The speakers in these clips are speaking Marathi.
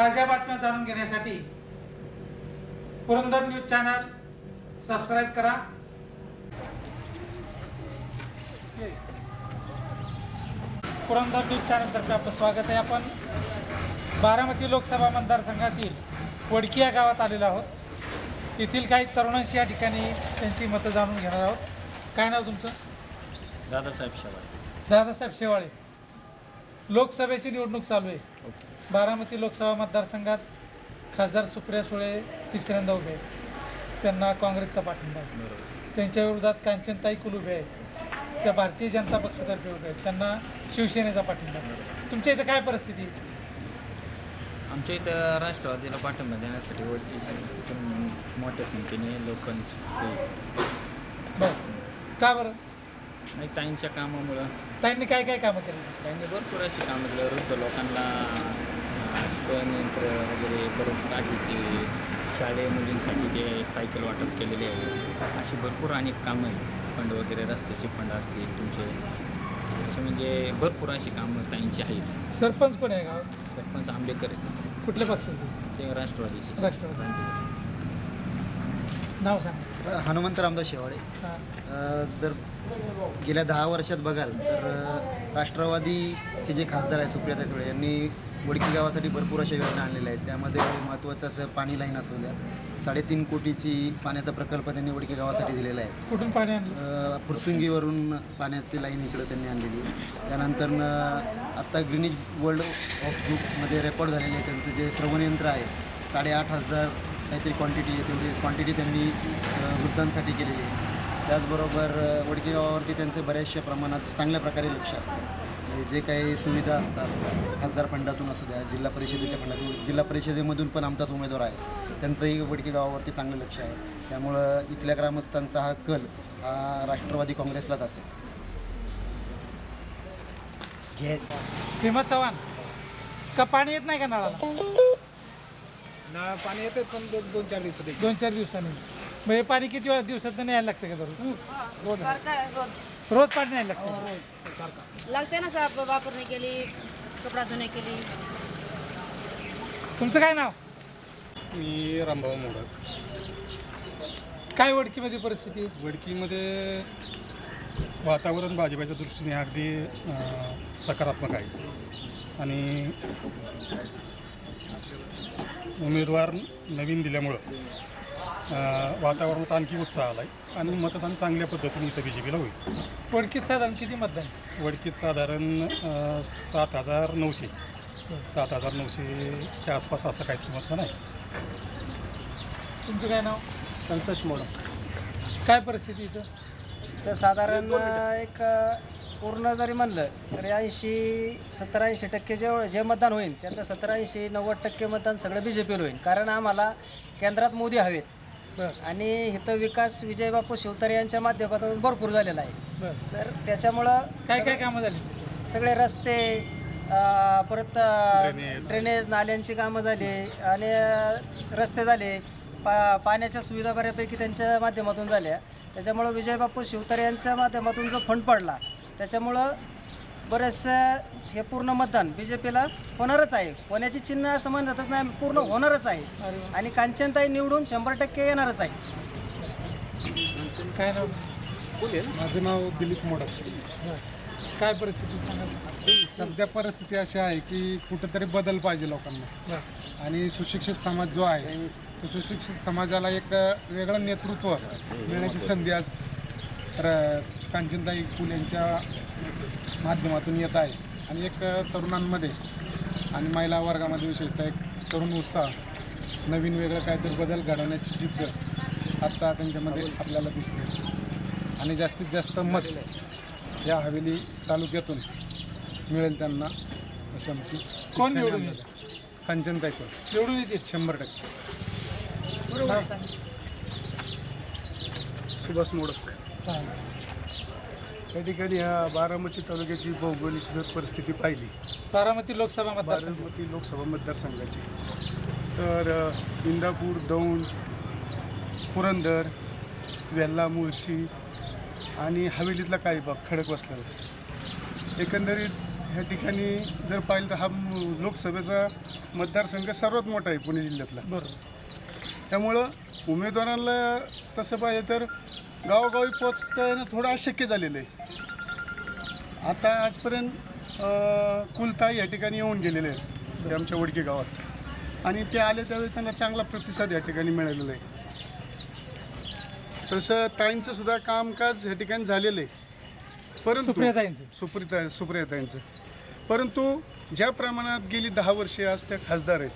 ताज्या बातम्या जाणून घेण्यासाठी पुरंदर न्यूज चॅनल सबस्क्राईब करा. पुरंदर न्यूज चॅनलतर्फे आपलं स्वागत आहे. आपण बारामती लोकसभा मतदारसंघातील वडकी या गावात आलेलो आहोत. येथील काही तरुणांशी या ठिकाणी त्यांची मतं जाणून घेणार आहोत. काय नाव तुमचं? दादासाहेब शेवाळे. दादासाहेब शेवाळे. लोकसभेची निवडणूक चालू आहे. बारामती लोकसभा मतदारसंघात खासदार सुप्रिया सुळे तिसऱ्यांदा उभे आहेत. त्यांना काँग्रेसचा पाठिंबा त्यांच्या विरोधात कांचनताई कुल उभे आहेत. त्या भारतीय जनता पक्षातर्फे उभे आहेत. त्यांना शिवसेनेचा पाठिंबा तुमच्या इथं काय परिस्थिती? आमच्या इथं राष्ट्रवादीला पाठिंबा देण्यासाठी मोठ्या संख्येने लोकांची बरं. का बरं? नाही ताईंच्या कामामुळं. ताईंनी काय काय कामं केली? त्यांनी भरपूर अशी कामं केली. वृद्ध लोकांना अं, स्वयंयंत्र वगैरे करून काढीचे शालेय मुलींसाठी ते सायकल वाटप केलेले आहे अशी भरपूर अनेक कामं आहेत. फंड वगैरे रस्त्याचे फंड असतील तुमचे. असे म्हणजे भरपूर अशी कामं ताईंची आहेत. सरपंच कोण आहे गावात? सरपंच आंबेकर आहेत. कुठल्या पक्षाचे? ते राष्ट्रवादीचे. राष्ट्रवादी. नाव सांगा. हनुमंत रामदास शेवाळे. हां. जर गेल्या दहा वर्षात बघाल तर राष्ट्रवादीचे जे खासदार आहेत सुप्रियाताई सुळे यांनी वडकी गावासाठी भरपूर अशा योजना आणलेल्या आहेत. त्यामध्ये महत्त्वाचं असं पाणी लाईन असू द्या. साडेतीन कोटीची पाण्याचा प्रकल्प त्यांनी वडकी गावासाठी दिलेला आहे. कुठून पाणी आणलं? अ, फुरसुंगीवरून पाण्याची लाईन इकडं त्यांनी आणलेली आहे त्यानंतर आत्ता ग्रीनिज वर्ल्ड ऑफ बुकमध्ये रेकॉर्ड झालेले आहे त्यांचं जे श्रवणयंत्र आहे साडेआठ हजार काहीतरी क्वांटिटी आहे. तेवढी क्वांटिटी त्यांनी अ, वृद्धांसाठी केलेली आहे. त्याचबरोबर अ, वडकी गावावरती त्यांचे बऱ्याचशा प्रमाणात चांगल्या प्रकारे लक्ष असतं. म्हणजे जे काही सुविधा असतात खासदार फंडातून असू द्या जिल्हा परिषदेच्या फंडातून जिल्हा परिषदेमधून पण आमचाच उमेदवार आहे. त्यांचंही वडकी गावावरती चांगलं लक्ष आहे. त्यामुळं इथल्या ग्रामस्थांचा हा कल हा राष्ट्रवादी काँग्रेसलाच असेल. घे. चव्हाण का पाणी येत नाही का नळाला? नळा पाणी येते पण दोन दोन चार दिवसात दोन चार दिवसांनी. मग हे पाणी किती वेळा दिवसात यायला लागतं का दररोज? रोज. रोज पाणी यायला लागतं लगते ना साहब वापरने के लिए कपड़ा धोने के लिए तुमचं काय नाव? मी रामभाऊ मोडक. काय ओळखीमध्ये परिस्थिती? वडकीमध्ये वातावरण भाजपाच्या दृष्टीने अगदी अं, सकारात्मक आहे. आणि उमेदवार नवीन दिल्यामुळं वातावरणात आणखी उत्साह आला आहे आणि मतदान चांगल्या पद्धतीने इथं बी जे पीला होईल. ओळखीत साधारण किती मतदान? वडकीत साधारण अं, सात हजार नऊशे. सात हजार नऊशेच्या आसपास असं काहीतरी मतदान आहे. तुमचं काय नाव? संतोष मोडक. काय परिस्थिती इथं? तर साधारण एक पूर्ण जरी म्हणलं तरी ऐंशी सत्तर ऐंशी टक्के जे जे मतदान होईल त्यातलं सत्तर ऐंशी नव्वद टक्के मतदान सगळं बी जे पीला होईल. कारण आम्हाला केंद्रात मोदी हवेत. बरं. आणि इथं विकास विजयबापू शिवतारे यांच्या माध्यमातून भरपूर झालेला आहे. बरं. तर त्याच्यामुळं काय काय कामं झाली? सगळे रस्ते अ, परत अ, ड्रेनेज. नाल्यांची कामं झाली आणि अ, रस्ते झाले. पा पाण्याच्या सुविधा बऱ्यापैकी त्यांच्या माध्यमातून झाल्या. त्याच्यामुळं विजयबापू शिवतारे यांच्या माध्यमातून जो फंड पडला त्याच्यामुळं बरेचसं हे पूर्ण मतदान बी जे पीला होणारच आहे. होण्याची चिन्ह असं म्हणतच नाही पूर्ण होणारच आहे. आणि कांचनताई निवडून शंभर टक्के येणारच आहे. काय नाव? माझं नाव दिलीप मोडक. काय परिस्थिती सांगा? सध्या परिस्थिती अशी आहे की कुठंतरी बदल पाहिजे लोकांना. आणि सुशिक्षित समाज जो आहे तो सुशिक्षित समाजाला एक वेगळं नेतृत्व मिळण्याची संधी आज र- कांचनताई फुल यांच्या माध्यमातून येत आहे. आणि एक तरुणांमध्ये आणि महिला वर्गामध्ये विशेषतः एक तरुण उत्साह नवीन वेगळं काहीतरी बदल घडवण्याची जिद्द आत्ता त्यांच्यामध्ये आपल्याला दिसते. आणि जास्तीत जास्त मत या हवेली तालुक्यातून मिळेल त्यांना अशी आमची कोण इच्छा निवडून आहे. कांचनताई फुल. निवडून येतील. शंभर टक्के. सुभाष मोडक हां. या ठिकाणी ह्या बारामती तालुक्याची भौगोलिक जर परिस्थिती पाहिली. बारामती लोकसभा बारामती लोकसभा मतदारसंघाची. तर अ, इंदापूर दौंड पुरंदर वेल्ला मुळशी आणि हवेलीतला काही भाग? खडक वसलेला. एकंदरीत ह्या ठिकाणी जर पाहिलं तर हा म- लोकसभेचा मतदारसंघ सर्वात मोठा आहे पुणे जिल्ह्यातला. बरोबर. त्यामुळं उमेदवारांना तसं पाहिजे तर गावोगावी पोचता येणं थोडं अशक्य झालेलं आहे. आता आजपर्यंत कुलताई या ठिकाणी येऊन गेलेले आहेत आमच्या वडके गावात. आणि ते आले त्यावेळी त्यांना चांगला प्रतिसाद या ठिकाणी मिळालेला आहे. तसं ताईंचं सुद्धा कामकाज या ठिकाणी झालेलं आहे. परंतु सुप्रियाताईंचं. सुप्रिता सुप्रियाताईंचं. परंतु ज्या प्रमाणात गेली दहा वर्षे आज त्या खासदार आहेत.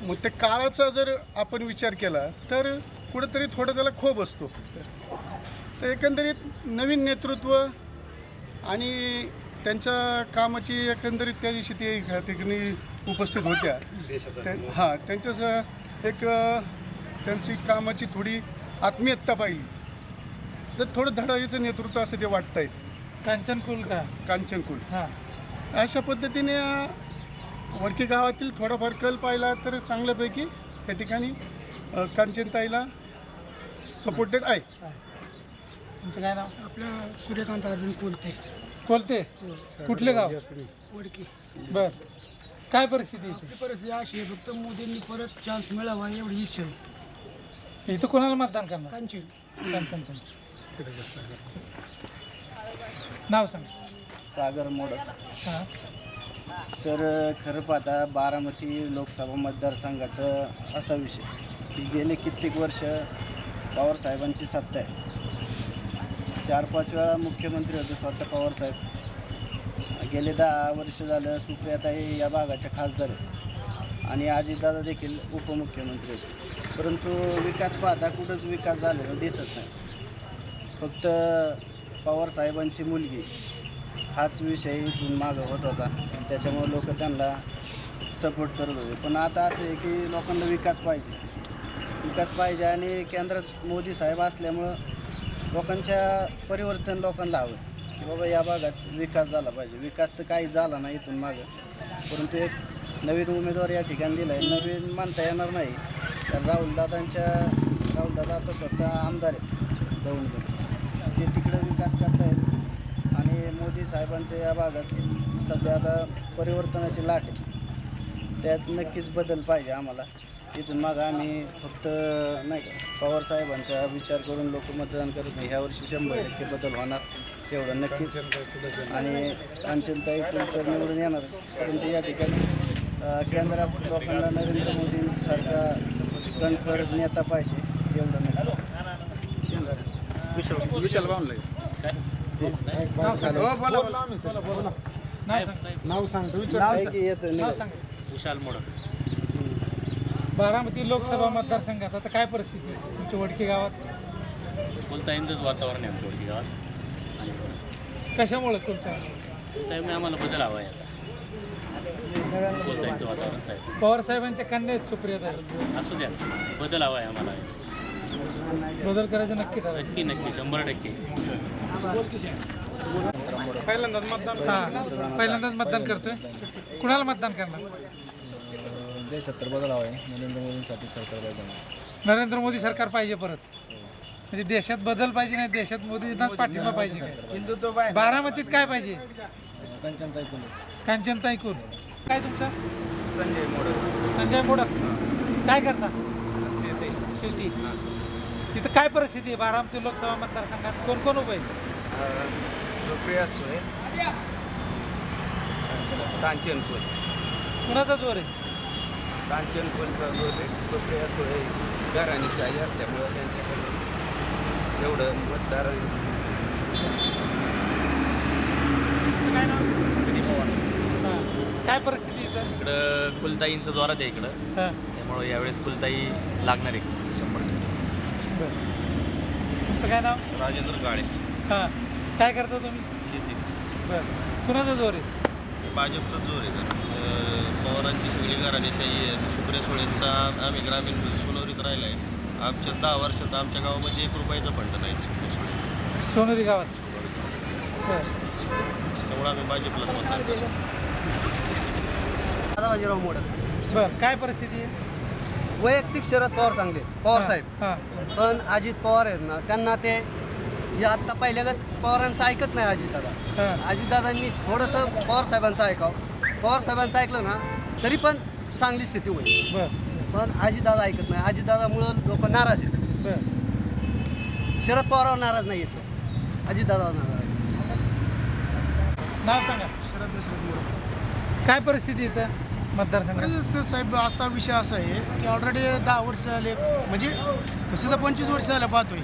मग त्या काळाचा जर आपण विचार केला तर कुठंतरी थोडं त्याला खोब असतो. तर एकंदरीत नवीन नेतृत्व आणि त्यांच्या कामाची एकंदरीत त्या दिवशी ते ह्या ठिकाणी उपस्थित होत्या. त्या- हां त्यांच्यासह एक त्यांची कामाची थोडी आत्मीयता पाहिली. तर थोडं धडाडीचं नेतृत्व असं ते वाटत आहेत कांचन कुल का? कांचनकुल. हां. अशा पद्धतीने अ, वडकी गावातील थोडाफार कल पाहिला तर चांगल्यापैकी त्या ठिकाणी कांचनताईला सपोर्टेड आहे. तुमचं काय नाव? आपल्या सूर्यकांत अर्जुन कोलते. कोलते? कुठले गाव? वडकी. बर. काय परिस्थिती आपली परिस्थिती अशी आहे फक्त मोदींनी परत चान्स मिळावा एवढी इच्छा आहे. इथं कोणाला मतदान करणार? कांचन. कांचनताई. नाव सांग. सागर मोडक हां. सर खरं पाहता बारामती लोकसभा मतदारसंघाचं असा विषय. की गेले कित्येक वर्ष पवारसाहेबांची सत्ता आहे. चार पाच वेळा मुख्यमंत्री होते स्वतः पवारसाहेब गेले दहा वर्ष झालं सुप्रियाताई या भागाच्या खासदार आहेत. आणि अजितदादा देखील उपमुख्यमंत्री होते. परंतु विकास पाहता कुठंच विकास झालेला दिसत नाही. फक्त पवारसाहेबांची मुलगी हाच विषय इथून मागं होत होता. त्याच्यामुळे लोक त्यांना सपोर्ट करत होते. पण आता असं आहे की लोकांना विकास पाहिजे. विकास पाहिजे आणि केंद्रात मोदी साहेब असल्यामुळं लोकांच्या परिवर्तन लोकांना हवं. की बाबा या भागात विकास झाला पाहिजे. विकास तर काही झाला नाही इथून मागं. परंतु एक नवीन उमेदवार या ठिकाणी दिला आहे. नवीन मानता येणार नाही. तर राहुलदादांच्या राहुलदादा आता स्वतः आमदार आहेत. दौंडमध्ये ते तिकडं विकास करतायत. आणि मोदी साहेबांचं या भागात सध्या आता परिवर्तनाची लाट आहे. त्यात नक्कीच बदल पाहिजे आम्हाला. इथून मग आम्ही फक्त नाही का पवार साहेबांचा विचार करून लोक मतदान करत नाही. ह्या वर्षी शंभर टक्के बदल होणार एवढं नक्कीच. आणि कांचनताई तर निवडून येणार. परंतु या ठिकाणी केंद्रात लोकांना नरेंद्र मोदींसारखा कणखर नेता पाहिजे एवढं नाही. नाव सांग. नाव सांग. नाव सांगतो विचार काय की येतं नाव नाही सांग विशाल मोडक. बारामती लोकसभा मतदारसंघात आता काय परिस्थिती आहे? तुमच्या वडकी गावात? बोलताईंचंच वातावरण आहे आमच्या वडकी गावात? कशामुळे कुलता त्यामुळे आम्हाला बदल हवा आहे आता. वातावरण आहे? पवार साहेबांच्या कन्या आहेत सुप्रियाताई असू द्या. बदल हवा आहे आम्हाला. बदल करायचं नक्की ठरवलं नक्की नक्की. शंभर टक्के. पहिल्यांदाच मतदान हां. पहिल्यांदाच मतदान करतोय. कुणाला मतदान करणार? देशात तर बदल हवा. आहे नरेंद्र मोदींसाठी सरकार पाहिजे नरेंद्र मोदी सरकार पाहिजे परत. म्हणजे देशात बदल पाहिजे नाही देशात मोदींनाच पाठिंबा पाहिजे काय? हिंदुत्व बारामतीत काय पाहिजे? कंचनताई पोलीस कांचनताई काय तुमचं? संजय मोडक. संजय मोडक. काय करता? शेती. तिथं काय परिस्थिती आहे? बारामती लोकसभा मतदारसंघात कोण कोण उभे आहे? सुप्रिया सुळे. कांचनकुल कुणाचा जोर आहे? कांचनकुलचा जो आहे सुप्रिया सुळे घराणीशाही असल्यामुळं त्यांच्याकडे एवढं मतदार काय नाव? हां. काय परिस्थिती आहे इथं? इकडं कुलताईंचं जोरात आहे इकडं. हां. त्यामुळं यावेळेस कुलताई लागणार आहे शंभर टक्के. तुमचं काय नाव? राजेंद्र काळे. हां. काय करता तुम्ही? शेती. बरं. कुणाचा जोर आहे? भाजपचा जोर आहे. पवारांची सगळी घराणेशाही आहे. सुप्रिया सुळेंचा आम्ही ग्रामीण सोनवरीत राहिला आहे आमच्या दहा वर्षात आमच्या गावामध्ये एक रुपयाचा फंड नाही. सुप्रिया सुळे. सोनेरी गावात? त्यामुळे आम्ही भाजपलाच मतदान करतो दादाबाजीराव मोडक. बरं काय परिस्थिती? आहे वैयक्तिक शरद पवार चांगले. पवार साहेब. हां. पण अजित पवार आहेत ना त्यांना ते हे आत्ता पहिल्यागत पवारांचं ऐकत नाही अजितदादा हां. अजितदादांनी थोडंसं पवार साहेबांचं ऐकावं. पवार साहेबांचं ऐकलं ना तरी पण चांगली स्थिती होईल. बर. पण अजितदादा ऐकत नाही. अजितदादामुळं लोक नाराज आहेत. बर. शरद पवारावर नाराज नाही येतो अजितदादावर नाराज आहे नाव सांगा. शरद मोरे काय परिस्थिती इथं मतदारसंघात? खरंच साहेब आता विषय असा आहे की ऑलरेडी दहा वर्ष झाले म्हणजे तसं तर पंचवीस वर्ष झालं पाहतोय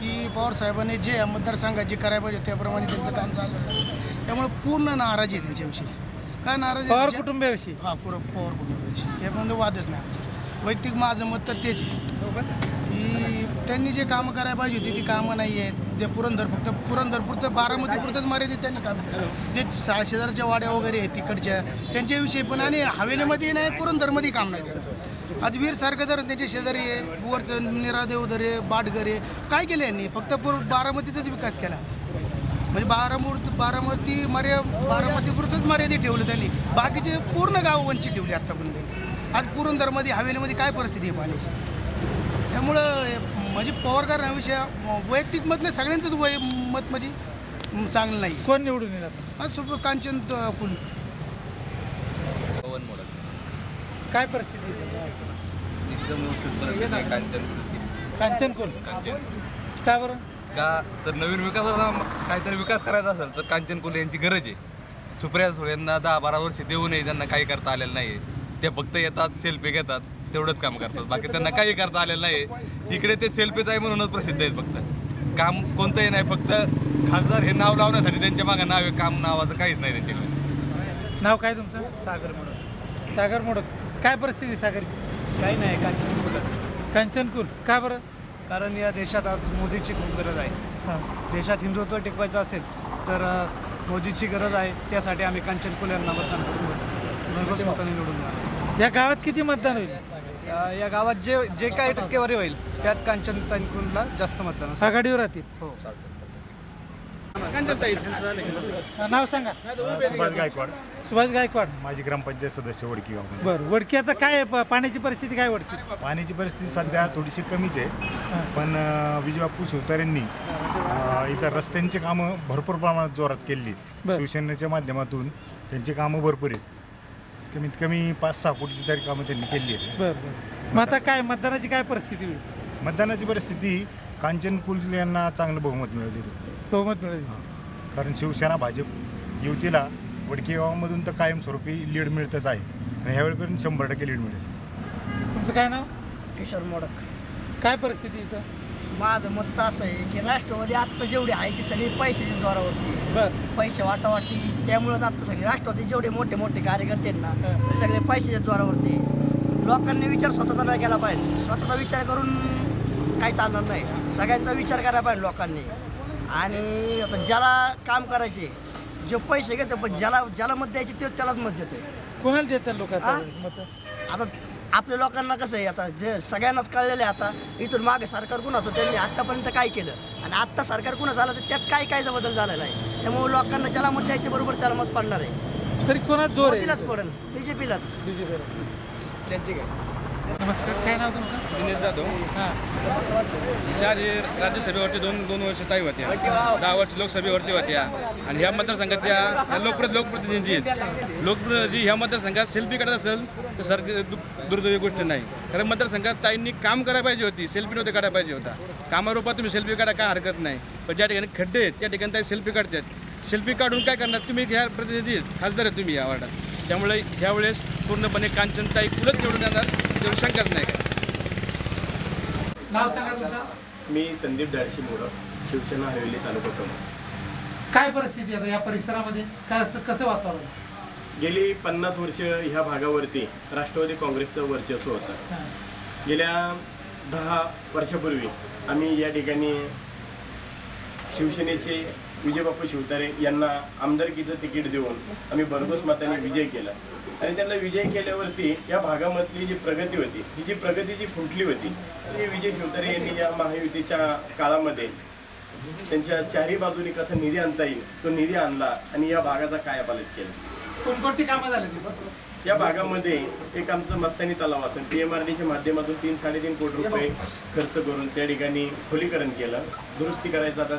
की पवार साहेबांनी जे मतदारसंघात जे करायला पाहिजे त्याप्रमाणे त्यांचं काम झालं नाही त्यामुळे पूर्ण नाराजी आहे त्यांच्याविषयी. काय नाराजी पवार ज्या- कुटुंबियाविषयी. हा पुरं पवार कुटुंबाविषयी यामध्ये वादच नाही म्हणजे वैयक्तिक माझं मत तर तेच आहे. की? त्यांनी जे कामं करायला पाहिजे होती ती कामं नाही आहेत. ते पुरंदर फक्त पुरंदर पुरतं बारामती. पुरतंच मर्यादित त्यांनी काम केलं. जे सा शेजारच्या वाड्या वगैरे आहेत तिकडच्या त्यांच्याविषयी पण आणि हवेलीमध्ये नाही पुरंदरमध्ये काम नाही त्यांचं. आज वीरसारखं धरण त्यांच्या शेजारी आहे. बुवरचं निरादेवधर आहे बाटघर काय केलं यांनी? फक्त पुर बारामतीचाच विकास केला. म्हणजे बारामूर्ती बारामती मर्या बारामतीपुरतंच मर्यादित ठेवलं त्यांनी. बाकीचे पूर्ण गाव वंचित ठेवली आत्तापर्यंत त्यांनी. आज पुरंदरमध्ये हवेलीमध्ये काय परिस्थिती आहे पाण्याची? त्यामुळं हे म्हणजे पवार विषय वैयक्तिक मत नाही सगळ्यांचंच वय मत म्हणजे चांगलं नाही. कोण निवडून आता आज सुप कांचन कुल पवन मोडक. काय परिस्थिती? एकदम व्यवस्थित कांचन कांचन कोण कांचन. का बरं? का तर नवीन विकासाचा काहीतरी विकास करायचा असेल तर कांचन कोल्हे यांची गरज आहे. सुप्रिया सुळे यांना दहा बारा वर्ष देऊनही त्यांना काही करता आलेलं नाही ते फक्त येतात सेल्फी घेतात तेवढंच काम करतात. बाकी त्यांना काही करता आलेलं नाही इकडे ते सेल्फीच आहे म्हणूनच प्रसिद्ध आहेत फक्त. काम कोणतंही नाही फक्त खासदार हे नाव लावण्यासाठी त्यांच्या मागं नाव आहे काम नावाचं काहीच नाही त्यांच्याकडे. नाव काय तुमचं? सागर मोडक. सागर मोडक. काय परिस्थिती आहे सागरची? काही नाही कांचन कुलच. कांचन कुल. का बरं? कारण या देशात आज मोदीची खूप गरज आहे. देशात हिंदुत्व टिकवायचं असेल तर मोदीची गरज आहे त्यासाठी आम्ही कांचन कुल यांना मतदान करून भरघोस मताने निवडून येणार. या गावात किती मतदान होईल? या गावात जे जे काही टक्केवारी होईल त्यात कांचन कुलला जास्त मतदान. आघाडीवर राहतील? हो हां, नाव सांगा. सुभाष गायकवाड. सुभाष गायकवाड. माझी ग्रामपंचायत सदस्य वडकी गाव बरं वडकी आता काय आहे? प- पाण्याची परिस्थिती काय वडकी? पाण्याची परिस्थिती सध्या थोडीशी कमीच आहे. पण अं, विजयबापू शिवतारेंनी अं, इथं रस्त्यांची कामं भरपूर प्रमाणात जोरात केली. बरं. शिवसेनेच्या माध्यमातून त्यांची कामं भरपूर आहेत. कमीत कमी पाच सहा कोटीची तरी कामं त्यांनी केली आहेत. बरं बरं. मग आता काय मतदानाची काय परिस्थिती होईल? मतदानाची परिस्थिती कांचन कुल यांना चांगलं बहुमत मिळालं इथं बहुमत मिळेल. कारण शिवसेना भाजप युतीला वडकी गावामधून तर कायमस्वरूपी लीड मिळतच आहे. आणि ह्यावेळेपर्यंत शंभर टक्के लीड मिळेल. तुमचं काय नाव? किशोर मोडक. काय परिस्थिती इथं माझं मत तर असं आहे की राष्ट्रवादी आत्ता जेवढी आहे ती सगळी पैशाच्या जोरावरती आहे. बरं. पैसे वाटावाटी त्यामुळेच आता सगळे राष्ट्रवादी जेवढे मोठे मोठे कार्यकर्ते आहेत ना ते सगळे पैशाच्या जोरावरती आहे. लोकांनी विचार स्वतःचा नाही केला पाहिजे. स्वतःचा विचार करून काही चालणार नाही. सगळ्यांचा विचार करायला पाहिजे लोकांनी. आणि आता ज्याला काम करायचे जे पैसे घेतो पण ज्याला ज्याला मत द्यायचे ते त्यालाच मत देतोय. कोणाला देतात लोक आता आ? मत? आता आपल्या लोकांना कसं आहे आता जे सगळ्यांनाच कळलेलं आहे आता इथून मागे सरकार कुणाचं त्यांनी आत्तापर्यंत काय केलं? आणि आत्ता सरकार कुणाचं आलं तर त्यात काय काय बदल झालेला आहे? त्यामुळे लोकांना ज्याला मत द्यायचे बरोबर त्याला मत पडणार आहे. तरी कोणाच जोर आहे? मोदीलाच पडेल बी जे पीलाच बीजेपी त्यांची काय? नमस्कार काय नाव तुमचं? दिनेश जाधव. हां. चार राज्यसभेवरती दोन दोन वर्ष ताई होत्या दहा वर्ष लोकसभेवरती होत्या आणि ह्या मतदारसंघात त्या ह्या लोकप्र लोकप्रतिनिधी आहेत. लोकप्रतिनिधी ह्या मतदारसंघात सेल्फी काढत असेल तर सर दुर्दैवी गोष्ट नाही. कारण मतदारसंघात ताईंनी काम करायला पाहिजे होती. सेल्फी नव्हते काढायला पाहिजे होता. कामारूपात तुम्ही सेल्फी काढा काय हरकत नाही. पण ज्या ठिकाणी खड्डे आहेत त्या ठिकाणी ताई सेल्फी काढतात. सेल्फी काढून काय करणार? तुम्ही ह्या प्रतिनिधी आहेत, खासदार आहेत तुम्ही या वार्डात. त्यामुळे ह्यावेळेस पूर्णपणे कांचनताई कुलच निवडून जाणार. शंकाच नाही. काय नाव सांगा तुमचं. मी संदीप धाडशी मोडक शिवसेना हवेली तालुका प्रमुख. काय परिस्थिती आता या परिसरामध्ये? काय असं कसं वातावरण? गेली पन्नास वर्ष ह्या भागावरती राष्ट्रवादी काँग्रेसचं वर्चस्व होतं. हां. गेल्या दहा वर्षापूर्वी आम्ही या ठिकाणी शिवसेनेचे विजयबापू शिवतारे यांना आमदारकीचं तिकीट देऊन आम्ही भरघोस मताने विजय केला. आणि त्यांना विजय केल्यावरती या भागामधली जी प्रगती होती ही जी प्रगती जी फुटली होती ती विजय शिवतारे यांनी या महायुतीच्या काळामध्ये त्यांच्या चारही बाजूनी कसा निधी आणता येईल तो निधी आणला आणि या भागाचा कायापालट केला? कोणकोणती कामं झाली या भागामध्ये एक आमचं मस्तानी तलाव असेल पी एम आर डीच्या माध्यमातून तीन साडेतीन कोटी रुपये खर्च करून त्या ठिकाणी खोलीकरण केलं दुरुस्ती करायचं आता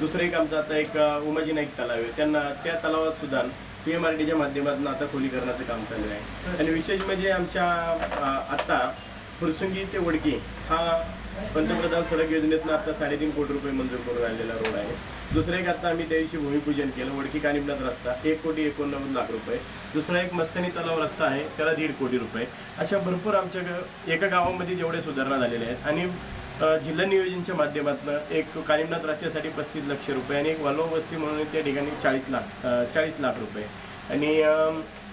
दुसरं एक आमचं आता एक उमाजी नाईक तलाव आहे. त्यांना त्या तलावात सुद्धा पी एम आर डीच्या माध्यमातून आता खोलीकरणाचं काम चालू आहे. आणि विशेष म्हणजे आमच्या अ, आता फुरसुंगी ते वडकी हा पंतप्रधान सडक योजनेतनं आता साडेतीन कोटी रुपये मंजूर करून आलेला रोड आहे. दुसरं एक आता आम्ही त्या दिवशी भूमिपूजन केलं वडकी कानिमनाथ रस्ता एक कोटी एकोणनव्वद लाख रुपये. दुसरा एक मस्तनी तलाव रस्ता आहे त्याला दीड कोटी रुपये. अशा भरपूर आमच्या एका गावामध्ये जेवढे सुधारणा झालेल्या आहेत आणि जिल्हा नियोजनच्या माध्यमातून एक कालिमनाथ रस्त्यासाठी पस्तीस लक्ष रुपये आणि एक वालव वस्ती म्हणून त्या ठिकाणी चाळीस लाख चाळीस लाख रुपये. आणि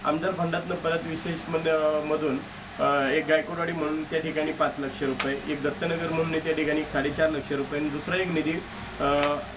आमदार फंडातनं परत विशेष मध मधून एक गायकवाडवाडी म्हणून त्या ठिकाणी पाच लक्ष रुपये एक दत्तनगर म्हणून त्या ठिकाणी एक साडेचार लक्ष रुपये आणि दुसरा एक निधी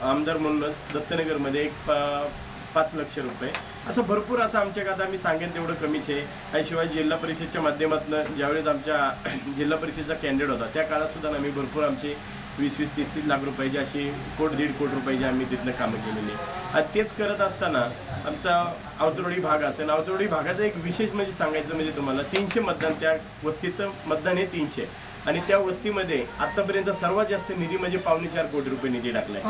आमदार म्हणूनच दत्तनगरमध्ये एक पा- पाच लक्ष रुपये. असं भरपूर असं आमच्याकडे आता आम्ही सांगेन तेवढं कमीच आहे. त्याशिवाय जिल्हा परिषदच्या माध्यमातून ज्यावेळेस आमच्या जिल्हा परिषदचा कॅन्डिडेट होता त्या काळातसुद्धा आम्ही भरपूर आमचे वीस वीस तीस तीस लाख रुपयाची अशी कोट दीड कोट रुपयाची आम्ही तिथनं कामं केलेली आणि तेच करत असताना आमचा अवतरोडी भाग असेल अवतरोडी भागाचा एक विशेष म्हणजे सांगायचं म्हणजे तुम्हाला तीनशे मतदान त्या वस्तीचं मतदान हे तीनशे आणि त्या वस्तीमध्ये आतापर्यंत सर्वात जास्त निधी म्हणजे पावणे चार कोटी रुपये निधी टाकलाय.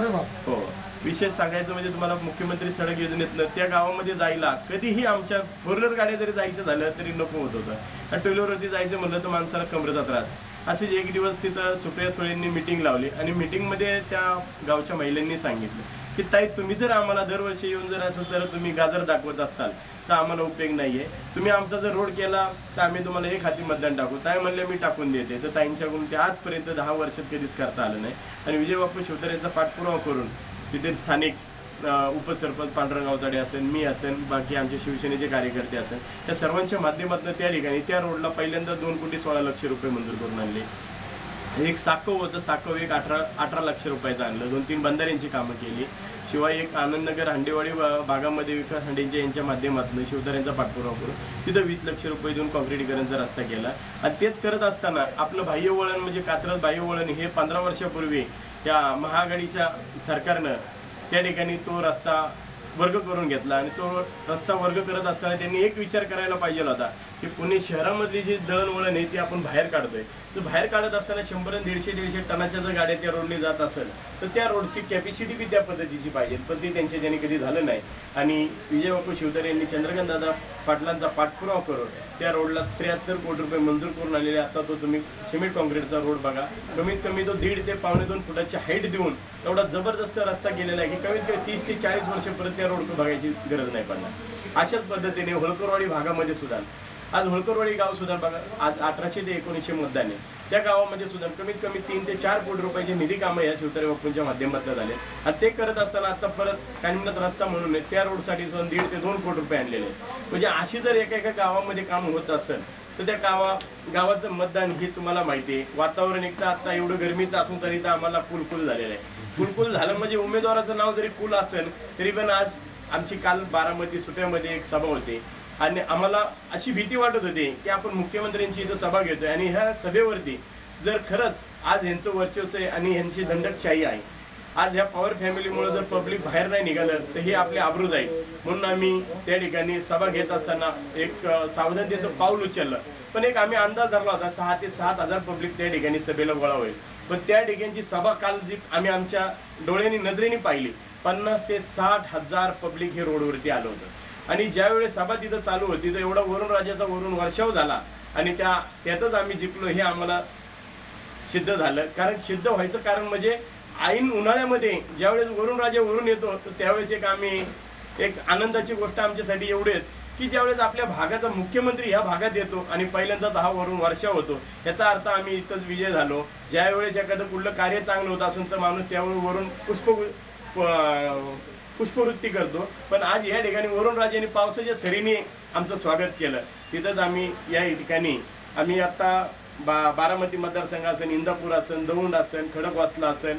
हो. विशेष सांगायचं म्हणजे तुम्हाला मुख्यमंत्री सडक योजनेतनं त्या गावामध्ये जायला कधीही आमच्या फोर व्हीलर गाड्या जरी जायचं झालं तरी नको होत होतं. आणि टू व्हीलरवरती जायचं म्हणलं तर माणसाला कमरेचा त्रास. असेच एक दिवस तिथं सुप्रिया सुळेंनी मिटिंग लावली आणि मिटिंगमध्ये त्या गावच्या महिलांनी सांगितलं. की ताई तुम्ही जर आम्हाला दरवर्षी येऊन जर असं तर तुम्ही गाजर दाखवत असाल तर आम्हाला उपयोग नाहीये. तुम्ही आमचा जर रोड केला तर आम्ही तुम्हाला एक हाती मतदान टाकू. ताई म्हणले मी टाकून देते. तर ताईंच्याकडून ते आजपर्यंत दहा वर्षात कधीच करता आलं नाही. आणि विजय बापू शिवतारेचा पाठपुरावा करून तिथे स्थानिक उपसरपंच पांडुरंग अवताडे असेल मी असेल बाकी आमचे शिवसेनेचे कार्यकर्ते असेल त्या सर्वांच्या माध्यमातून त्या ठिकाणी त्या रोडला पहिल्यांदा दोन कोटी सोळा लक्ष रुपये मंजूर करून आणले. एक साकव होतं साकव एक अठरा अठरा लक्ष रुपयाचं आणलं. दोन तीन बंधाऱ्यांची कामं केली. शिवाय एक आनंदनगर हांडेवाडी भागामध्ये विकास हांडेंच्या यांच्या माध्यमातून शिवतारेंचा पाठपुरावा करून तिथं वीस लक्ष रुपये देऊन कॉन्क्रिटीकरणचा रस्ता केला. आणि तेच करत असताना आपलं बाह्य वळण म्हणजे कात्रज बाह्य वळण हे पंधरा वर्षापूर्वी या महाआघाडीच्या सरकारनं त्या ठिकाणी तो रस्ता वर्ग करून घेतला. आणि तो रस्ता वर्ग करत असताना त्यांनी एक विचार करायला पाहिजे होता. की पुणे शहरामधली जी दळणवळण आहे ती आपण बाहेर काढतोय. तर बाहेर काढत असताना शंभर दीडशे दीडशे टनाच्या जर गाड्या त्या रोडने जात असेल तर त्या रोडची कॅपॅसिटी बी त्या पद्धतीची पाहिजे. पण ते त्यांच्या ज्याने कधी झालं नाही. आणि विजय बापू शिवतारे यांनी चंद्रकांत दादा पाटलांचा पाठपुरावा करून त्या रोडला त्र्याहत्तर कोटी रुपये मंजूर करून आलेले. आता तो तुम्ही सिमेंट कॉन्क्रीटचा रोड बघा. कमीत कमी तो दीड ते पावणे दोन फुटाची हाईट देऊन एवढा जबरदस्त रस्ता केलेला आहे की कमीत कमी तीस ते चाळीस वर्ष परत त्या रोड बघायची गरज नाही पडणार. अशाच पद्धतीने होळकरवाडी भागामध्ये सुद्धा आज होळकरवाडी गाव सुद्धा बघा आज अठराशे ते एकोणीसशे मतदान आहे. त्या गावामध्ये सुद्धा कमीत कमी तीन ते चार कोटी रुपयाचे निधी कामं या शिवतारे बापूंच्या माध्यमातून झाले. आणि ते करत असताना आता परत कानिमनाथ रस्ता म्हणून आहे, त्या रोडसाठी सुद्धा दीड ते दोन कोटी रुपये आणलेले म्हणजे अशी जर एका एका गावामध्ये काम होत असेल तर त्या गावा गावाचं मतदान हे तुम्हाला माहिती आहे. वातावरण एक तर आता एवढं गरमीचं असून तरी तर आम्हाला कुलकुल झालेलं आहे. कुलकुल झालं म्हणजे उमेदवाराचं नाव जरी कुल असेल तरी पण आज आमची काल बारामती सुट्यामध्ये एक सभा होती. आणि आम्हाला अशी भीती वाटत होती की आपण मुख्यमंत्र्यांची इथं सभा घेतोय आणि ह्या सभेवरती जर खरंच आज यांचं वर्चस्व आहे आणि यांची दंडकशाही आहे आज ह्या पॉवर फॅमिलीमुळे जर पब्लिक बाहेर नाही निघालं तर हे आपले आबरू जाईल म्हणून आम्ही त्या ठिकाणी सभा घेत असताना एक सावधानतेचं पाऊल उचललं. पण एक आम्ही अंदाज धरला होता सहा ते सात हजार पब्लिक त्या ठिकाणी सभेला गोळा होईल. पण त्या ठिकाणची सभा काल जी आम्ही आमच्या डोळ्यांनी नजरेने पाहिली पन्नास ते साठ हजार पब्लिक हे रोडवरती आलं होतं. आणि ज्यावेळेस सभा तिथं चालू होती तर एवढा वरुण राजाचा वरून वर्षाव झाला. आणि त्या त्यातच आम्ही जिंकलो हे आम्हाला सिद्ध झालं. कारण सिद्ध व्हायचं कारण म्हणजे ऐन उन्हाळ्यामध्ये ज्यावेळेस वरुण राजा वरून येतो तर त्यावेळेस एक आम्ही एक आनंदाची गोष्ट आमच्यासाठी एवढेच की ज्यावेळेस आपल्या भागाचा मुख्यमंत्री ह्या भागात येतो आणि पहिल्यांदाच हा वरून वर्षा होतो याचा अर्थ आम्ही इथंच विजय झालो. ज्यावेळेस एखादं कुठलं कार्य चांगलं होत असेल तर माणूस त्यावर वरून पुष्प प- पुष्पवृत्ती करतो. पण आज या ठिकाणी वरुण राजाने पावसाच्या सरीने आमचं स्वागत केलं. तिथंच आम्ही या ठिकाणी आम्ही आत्ता बा बारामती मतदारसंघ असेल इंदापूर असेल दौंड असेल खडकवासला असेल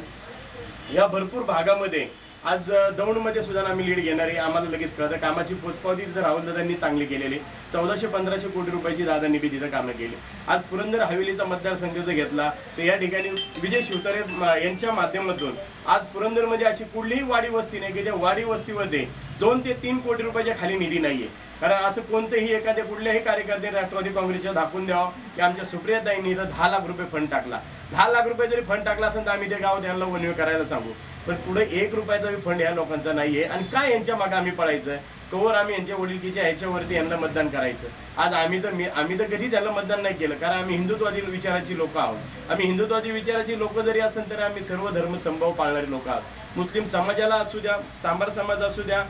या भरपूर भागामध्ये आज दौंडमध्ये सुद्धा आम्ही लीड घेणार. आहे आम्हाला लगेच कळतं. कामाची पोचपावती तर राहुल दादांनी चांगली केलेली. चौदाशे पंधराशे कोटी रुपयाची दादांनी बी तिथं कामं केली. आज पुरंदर हवेलीचा मतदारसंघ जर घेतला. तर या ठिकाणी विजय शिवतारे यांच्या माध्यमातून आज पुरंदरमध्ये अशी कुठलीही वाडी वस्ती नाही की ज्या वाडी वस्तीमध्ये दोन ते तीन कोटी रुपयाच्या खाली निधी नाहीये. कारण असं कोणतेही एखाद्या कुठल्याही कार्यकर्ते राष्ट्रवादी काँग्रेसच्या दाखवून द्यावं की आमच्या सुप्रियाताईंनी इथं दहा लाख रुपये फंड टाकला. दहा लाख रुपये जरी फंड टाकला असेल तर आम्ही ते गाव त्यांना वनवे करायला सांगू. पण पुढे एक रुपयाचा फंड या लोकांचा नाहीये. आणि काय यांच्या मागे आम्ही पळायचं? कवर आम्ही यांच्या वडिलकीच्या ह्याच्यावरती यांना मतदान करायचं. आज आम्ही तर मी आम्ही तर कधीच यांना मतदान नाही केलं कारण आम्ही हिंदुत्वादी विचाराची लोक आहोत. आम्ही हिंदुत्वादी विचाराची लोक जरी असेल तर आम्ही सर्व धर्म संभव पाळणारे लोक आहोत. मुस्लिम समाजाला असू द्या सांबार समाज असू द्या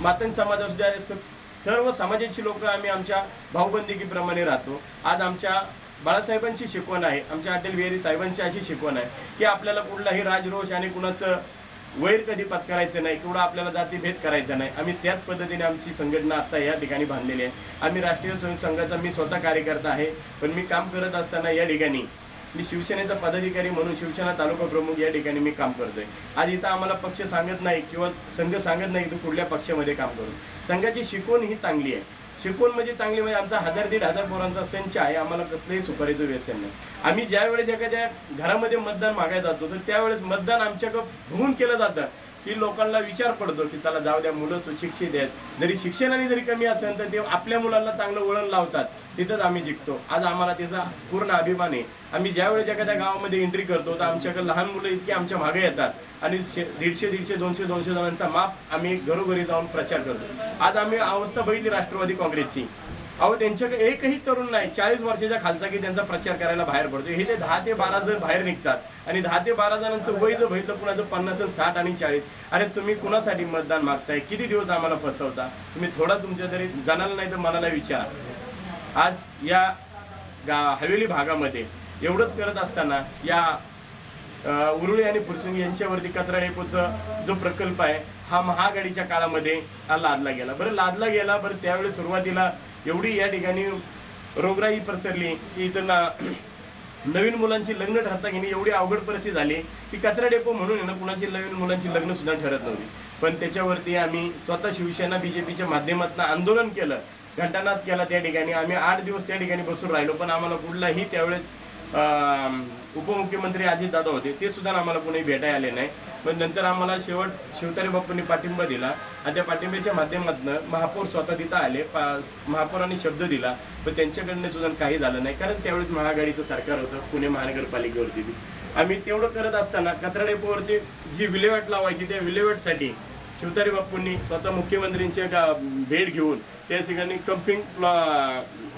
मातंग समाज असू द्या स- सर्व समाजाची लोक आम्ही आमच्या भाऊबंदिकीप्रमाणे राहतो. आज आमच्या बाळासाहेबांची शिकवण आहे आमच्या अटल बिहारी साहेबांची अशी शिकवण आहे की आपल्याला कुठलाही राजरोष आणि कुणाचं वैर कधी पत्करायचं नाही किंवा आपल्याला जातीभेद करायचा नाही. आम्ही त्याच पद्धतीने आमची संघटना आता या ठिकाणी बांधलेली आहे. आम्ही राष्ट्रीय स्वयं संघाचा मी स्वतः कार्यकर्ता आहे पण मी काम करत असताना या ठिकाणी मी शिवसेनेचा पदाधिकारी म्हणून शिवसेना तालुका प्रमुख या ठिकाणी मी काम करतोय. आज इथं आम्हाला पक्ष सांगत नाही किंवा संघ सांगत नाही की तू कुठल्या पक्षामध्ये काम करू. संघाची शिकवण ही चांगली आहे. शिकवण म्हणजे चांगली म्हणजे आमचा हजार दीड हजार पोरांचा संच आहे. आम्हाला कसलंही सुपारीचं व्यसन नाही. आम्ही ज्यावेळेस एखाद्या घरामध्ये मतदान मागायला जातो तर त्यावेळेस मतदान आमच्याकडं भरून केलं जातं. की लोकांना विचार पडतो की चला जाऊ द्या मुलं सुशिक्षित आहेत. जरी शिक्षणाने जरी कमी असेल तर ते आपल्या मुलांना चांगलं वळण लावतात. तिथंच आम्ही जिंकतो. आज आम्हाला त्याचा पूर्ण अभिमान आहे. आम्ही ज्यावेळेस एखाद्या गावामध्ये एंट्री करतो तर आमच्याकडे लहान मुलं इतकी आमच्या मागे येतात. आणि शे- दीडशे दीडशे दोनशे दोनशे जणांचा माप आम्ही घरोघरी जाऊन प्रचार करतो. आज आम्ही अवस्था बघितली राष्ट्रवादी काँग्रेसची. अहो त्यांच्याकडे एकही तरुण नाही. चाळीस वर्षाच्या खालचा की त्यांचा प्रचार करायला बाहेर पडतो हे ते दहा ते बारा जण बाहेर निघतात आणि दहा ते बारा जणांचं वय जर बघितलं कुणाचं पन्नास साठ आणि चाळीस. अरे तुम्ही कुणासाठी मतदान मागताय? किती दिवस आम्हाला फसवता? तुम्ही थोडा तुमच्या तरी जणाला नाही तर मनाला विचारा. आज या गा हवेली भागामध्ये एवढंच करत असताना या उरुळी आणि फुरसुंगी यांच्यावरती कचरा डेपोचा जो प्रकल्प आहे हा महागाडीच्या काळामध्ये हा लादला गेला. बरं लादला गेला बरं त्यावेळी सुरुवातीला एवढी या ठिकाणी रोगराई पसरली की इथं ना नवीन मुलांची लग्न ठरता घेणे एवढी अवघड परिस्थिती झाली की कचरा डेपो म्हणून ना कुणाची नवीन मुलांची लग्न सुद्धा ठरत नव्हती. पण त्याच्यावरती आम्ही स्वतः शिवसेना बीजेपीच्या माध्यमातून आंदोलन केलं. घंटानाद केला त्या ठिकाणी. आम्ही आठ दिवस त्या ठिकाणी बसून राहिलो पण आम्हाला कुठलाही त्यावेळेस उपमुख्यमंत्री उपमुख्यमंत्री अजितदादा होते ते सुद्धा आम्हाला कोणी भेटायला आले नाही. पण नंतर आम्हाला शेवट शिवतारे बाप्पांनी पाठिंबा दिला आणि त्या पाठिंब्याच्या माध्यमातून महापौर स्वतः तिथं आले पा महापौरांनी शब्द दिला पण त्यांच्याकडनं सुद्धा काही झालं नाही. कारण त्यावेळेस महाआघाडीचं सरकार होतं पुणे महानगरपालिकेवरती. आम्ही तेवढं करत असताना कचरा डेपोवरती जी विल्हेवाट लावायची त्या विल्हेवाटसाठी शिवतारी बाप्पूंनी स्वतः मुख्यमंत्र्यांची गा- भेट घेऊन त्या ठिकाणी कंपिंग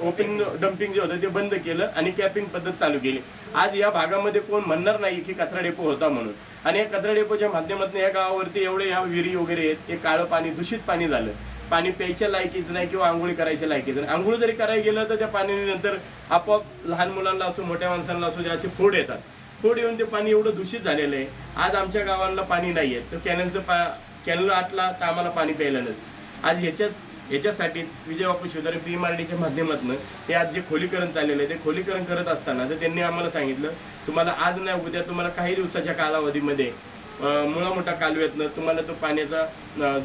ओपन डम्पिंग जे होतं ते बंद केलं आणि कॅपिंग पद्धत चालू केली. आज या भागामध्ये कोण म्हणणार नाही की कचरा डेपो होता म्हणून. आणि या कचरा डेपोच्या माध्यमातून या गावावरती एवढे या विहिरी वगैरे आहेत हे काळं पाणी दूषित पाणी झालं. पाणी प्यायच्या लायकीचं नाही किंवा आंघोळी करायच्या लायकीचं नाही. आंघोळ जरी करायला गेलं तर त्या पाण्याने नंतर आपोआप लहान मुलांना असो मोठ्या माणसांना असो जे असे फोड येतात. फोड येऊन ते पाणी एवढं दूषित झालेलं आहे. आज आमच्या गावांना पाणी नाही आहे तर कॅनलचं पा कॅनल आटला तर आम्हाला पाणी प्यायला नसतं. आज ह्याच्याच ह्याच्यासाठी Vijay Bapu Shivdhare P M R डीच्या माध्यमातून ते आज जे खोलीकरण चाललेलं आहे ते खोलीकरण करत असताना तर त्यांनी आम्हाला सांगितलं तुम्हाला आज नाही उद्या तुम्हाला काही दिवसाच्या कालावधीमध्ये मुळा मोठा कालव्यातनं तुम्हाला तो पाण्याचा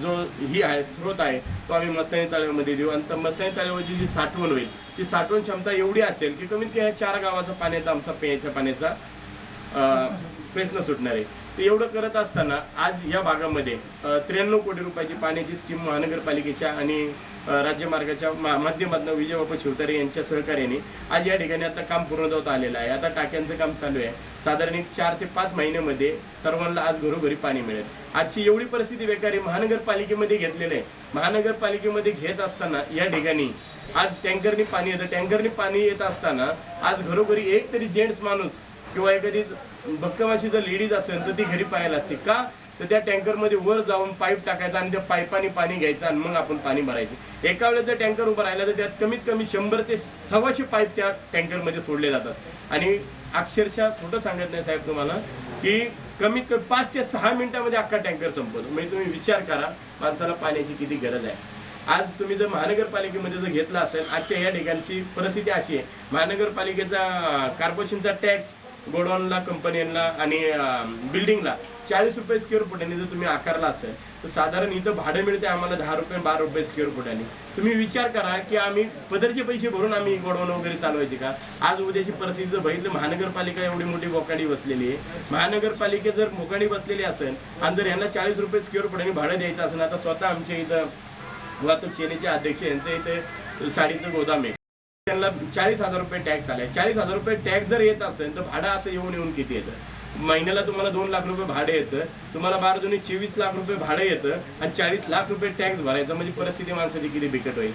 जो ही आहे स्रोत आहे तो आम्ही मस्तानी तळ्यामध्ये देऊ. आणि त्या मस्तानी तळ्यावरची जी साठवण होईल ती साठवण क्षमता एवढी असेल की कमीत कमी चार गावाचा पाण्याचा आमचा प्यायच्या पाण्याचा प्रश्न सुटणार आहे. तर एवढं करत असताना आज या भागामध्ये त्र्याण्णव कोटी रुपयाची पाण्याची स्कीम महानगरपालिकेच्या आणि राज्यमार्गाच्या मा- माध्यमातून विजयबापू शिवतारे यांच्या सहकार्याने आज या ठिकाणी आता काम पूर्ण होत आलेलं आहे. आता टाक्यांचं काम चालू आहे. साधारण एक चार ते पाच महिन्यामध्ये सर्वांना आज घरोघरी पाणी मिळेल. आजची एवढी परिस्थिती बेकारी महानगरपालिकेमध्ये घेतलेलं आहे. महानगरपालिकेमध्ये घेत असताना या ठिकाणी आज टँकरनी पाणी येतं. टँकरनी पाणी येत असताना आज घरोघरी एक तरी जेंट्स माणूस किंवा एखादी भक्कमाशी जर लेडीज असेल तर ती घरी पाहायला असते. का? तर त्या टँकरमध्ये वर जाऊन पाईप टाकायचा आणि त्या पाईपाने पाणी घ्यायचं आणि मग आपण पाणी भरायचं. एका वेळेस जर टँकर उभं राहिला तर त्यात कमीत कमी शंभर ते सव्वाशे पाईप त्या टँकरमध्ये सोडले जातात. आणि अक्षरशः खोटं सांगत नाही साहेब तुम्हाला की कमीत कमी पाच ते सहा मिनिटामध्ये अख्खा टँकर संपवतो म्हणजे तुम्ही विचार करा माणसाला पाण्याची किती गरज आहे. आज तुम्ही जर महानगरपालिकेमध्ये जर घेतला असेल आजच्या या ठिकाणची परिस्थिती अशी आहे. महानगरपालिकेचा कॉर्पोरेशनचा टॅक्स गोडाऊनला कंपन्यांना आणि बिल्डिंगला चाळीस रुपये स्क्वेअर फुटाने जर तुम्ही आकारला असेल तर साधारण इथं भाडं मिळते आम्हाला दहा रुपये बारा रुपये स्क्वेअर फुटाने तुम्ही विचार करा की आम्ही पदरचे पैसे भरून आम्ही गोडवण वगैरे चालवायचे का? आज उद्याची परिस्थिती जर बघितलं महानगरपालिका एवढी मोठी बोकाडी बसलेली आहे. महानगरपालिकेत जर मोकाडी बसलेली असेल आणि जर यांना चाळीस रुपये स्क्वेअर फुटाने भाडं द्यायचं असेल आता स्वतः आमच्या इथं वाहतूक सेनेचे अध्यक्ष यांचं इथे साडीचं गोदाम आहे. त्यांना चाळीस हजार रुपये टॅक्स आलाय चाळीस हजार रुपये टॅक्स जर येत असेल तर भाडं असं येऊन येऊन किती येतं? महिन्याला तुम्हाला दोन लाख रुपये भाडं येतं तुम्हाला बारा दोन्ही चोवीस लाख रुपये भाडं येतं आणि चाळीस लाख रुपये टॅक्स भरायचं म्हणजे परिस्थिती माणसाची किती बिकट होईल?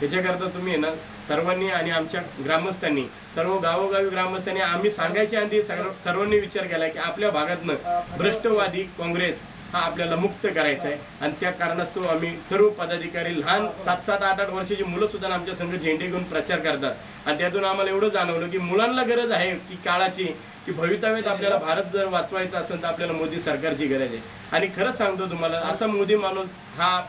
त्याच्याकरता तुम्ही ना सर्वांनी आणि आमच्या ग्रामस्थांनी सर्व गावोगावी ग्रामस्थांनी आम्ही सांगायच्या आधी सर्व सर्वांनी विचार केला की आपल्या भागातनं भ्रष्टवादी काँग्रेस हा आपल्याला मुक्त करायचा आहे. आणि त्या कारणास्तव आम्ही सर्व पदाधिकारी लहान सात सात आठ आठ वर्षाची मुलं सुद्धा आमच्या संघ झेंडे घेऊन प्रचार करतात. आणि त्यातून आम्हाला एवढं जाणवलं की मुलांना गरज आहे की काळाची की भवितव्यात आपल्याला भारत जर वाचवायचा असेल तर आपल्याला मोदी सरकारची गरज आहे. आणि खरंच सांगतो तुम्हाला असा मोदी माणूस हा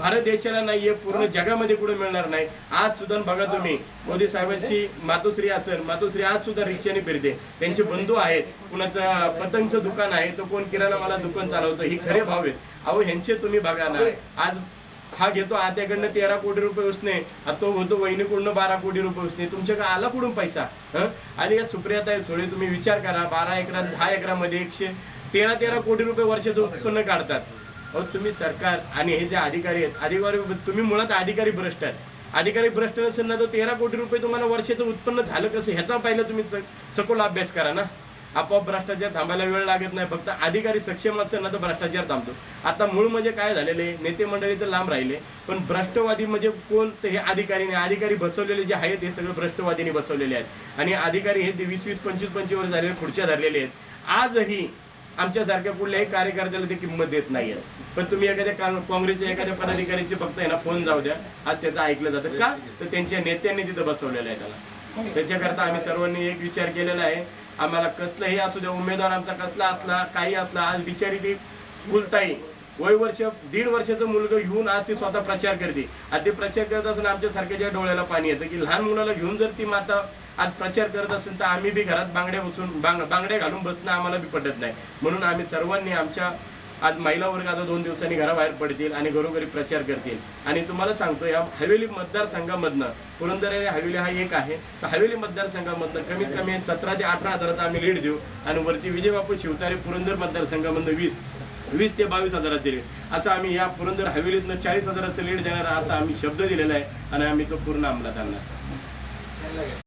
भारत देशाला नाहीये पूर्ण जगामध्ये कुठे मिळणार नाही. आज सुद्धा बघा तुम्ही मोदी साहेबांची मातोश्री असेल मातोश्री आज सुद्धा रिक्षाने फिरते. त्यांचे बंधू आहेत कुणाचं पतंगचं दुकान आहे तो कोण किराणा मला दुकान चालवतो ही खरे भाव आहेत. अहो ह्यांचे तुम्ही बघा ना आज हा घेतो आत्याकडनं तेरा कोटी रुपये उसने आता तो होतो वहिनीकडनं बारा कोटी रुपये उसने. तुमच्याकडे आला कुठून पैसा? आणि या सुप्रियाता सोळे तुम्ही विचार करा बारा एकरात दहा एकरामध्ये एकशे तेरा तेरा कोटी रुपये वर्षाचं उत्पन्न काढतात. अहो तुम्ही सरकार आणि हे जे अधिकारी आहेत अधिकारी तुम्ही मुळात अधिकारी भ्रष्ट आहेत. अधिकारी भ्रष्ट नसेल ना तर तेरा कोटी रुपये तुम्हाला वर्षाचं उत्पन्न झालं कसं? ह्याचा पाहिलं तुम्ही सखोल अभ्यास करा ना. आपोआप भ्रष्टाचार थांबायला वेळ लागत नाही. फक्त अधिकारी सक्षम असेल ना तर भ्रष्टाचार थांबतो. आता मूळ म्हणजे काय झालेले? नेते मंडळी तर लांब राहिले पण भ्रष्टवादी म्हणजे कोण? तर हे अधिकारी नाही अधिकारी बसवलेले जे आहेत हे सगळे भ्रष्टवादीने बसवलेले आहेत. आणि अधिकारी हे वीस वीस पंचवीस पंचवीस वर झालेले खुर्च्या धरलेले आहेत. आजही आमच्यासारख्या कुठल्याही कार्यकर्त्याला ते किंमत देत नाहीये. पण तुम्ही एखाद्या काँग्रेसच्या एखाद्या पदाधिकाऱ्याचे फक्त आहे ना फोन जाऊ द्या. आज त्याचं ऐकलं जातं. का? तर त्यांच्या नेत्यांनी तिथं बसवलेलं आहे त्याला. त्याच्याकरता आम्ही सर्वांनी एक विचार केलेला आहे. आम्हाला कसलंही असू द्या उमेदवार आमचा कसला असला काही असला आज बिचारी ती फुलताई वय वर्ष दीड वर्षाचं मुलगा घेऊन आज ती स्वतः प्रचार करते. आणि ते प्रचार करत असताना आमच्या सारख्याच्या डोळ्याला पाणी येतं की लहान मुलाला घेऊन जर ती माता आज प्रचार करत असेल तर आम्ही बी घरात बांगड्या बसून बांग बांगड्या घालून बसणं आम्हाला बी पटत नाही. म्हणून आम्ही सर्वांनी आमच्या आज महिला वर्ग आता दोन दिवसांनी घराबाहेर पडतील आणि घरोघरी प्रचार करतील. आणि तुम्हाला सांगतो या हवेली मतदारसंघामधनं पुरंदर आणि हवेली हा एक आहे. तर हवेली मतदारसंघामधनं कमीत कमी सतरा ते अठरा हजाराचा आम्ही लीड देऊ. आणि वरती विजय बापू शिवतारे पुरंदर मतदारसंघामधनं वीस. वीस ते बावीस हजाराचे रेट असं आम्ही या पुरंदर हवेलीतनं चाळीस हजाराचं रेट देणार असा आम्ही शब्द दिलेला आहे आणि आम्ही तो पूर्ण अंमलात आणणार.